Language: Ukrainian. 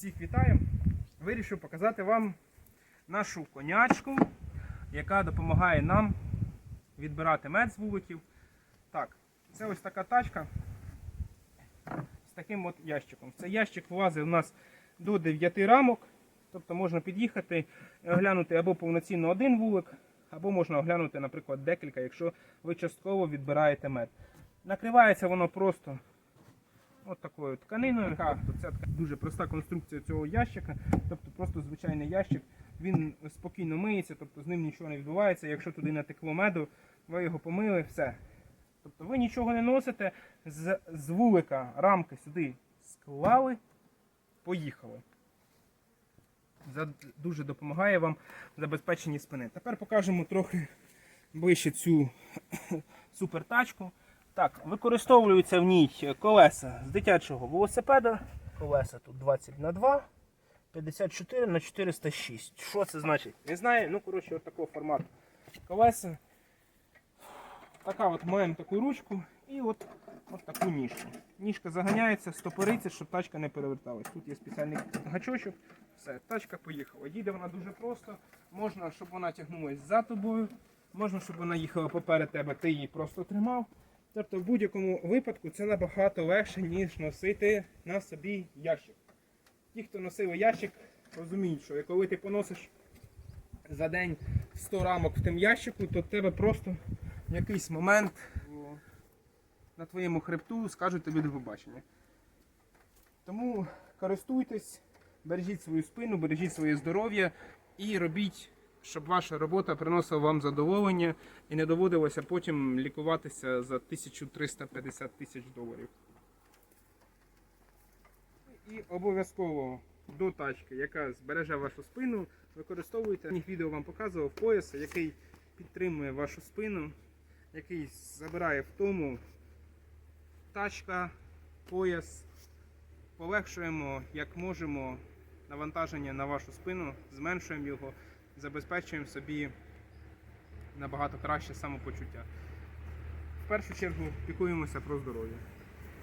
Всіх вітаю! Вирішив показати вам нашу конячку, яка допомагає нам відбирати мед з вуликів. Так, це ось така тачка з таким от ящиком. Цей ящик влазить у нас до 9 рамок. Тобто можна під'їхати, і оглянути або повноцінно один вулик, або можна оглянути, наприклад, декілька, якщо ви частково відбираєте мед. Накривається воно просто от такою тканиною. Тобто це така дуже проста конструкція цього ящика. Тобто просто звичайний ящик. Він спокійно миється, тобто з ним нічого не відбувається. Якщо туди натекло меду, ви його помили, все. Тобто ви нічого не носите, з, з вулика рамки сюди склали, поїхали. За- Дуже допомагає вам в забезпеченні спини. Тепер покажемо трохи ближче цю супертачку. Так, використовуються в ній колеса з дитячого велосипеда. Колеса тут 20 на 2, 54 на 406. Що це значить? Не знаю. Ну, коротше, от такого формату колеса. Така от маємо таку ручку і от, от таку ніжку. Ніжка заганяється, стопориться, щоб тачка не переверталась. Тут є спеціальний гачочок. Все, тачка поїхала. Їде вона дуже просто. Можна, щоб вона тягнулася за тобою. Можна, щоб вона їхала поперед тебе, ти її просто тримав. Тобто в будь-якому випадку це набагато легше, ніж носити на собі ящик. Ті, хто носив ящик, розуміють, що коли ти поносиш за день 100 рамок в тим ящику, то тебе просто в якийсь момент на твоєму хребту скажуть тобі до побачення. Тому користуйтесь, бережіть свою спину, бережіть своє здоров'я і робіть, щоб ваша робота приносила вам задоволення і не доводилося потім лікуватися за 1350 тисяч доларів. І обов'язково до тачки, яка збереже вашу спину, використовуйте. Я відео вам показував пояс, який підтримує вашу спину, який забирає втому. Тачка, пояс. Полегшуємо як можемо навантаження на вашу спину, зменшуємо його, забезпечуємо собі набагато краще самопочуття. В першу чергу пікуємося про здоров'я.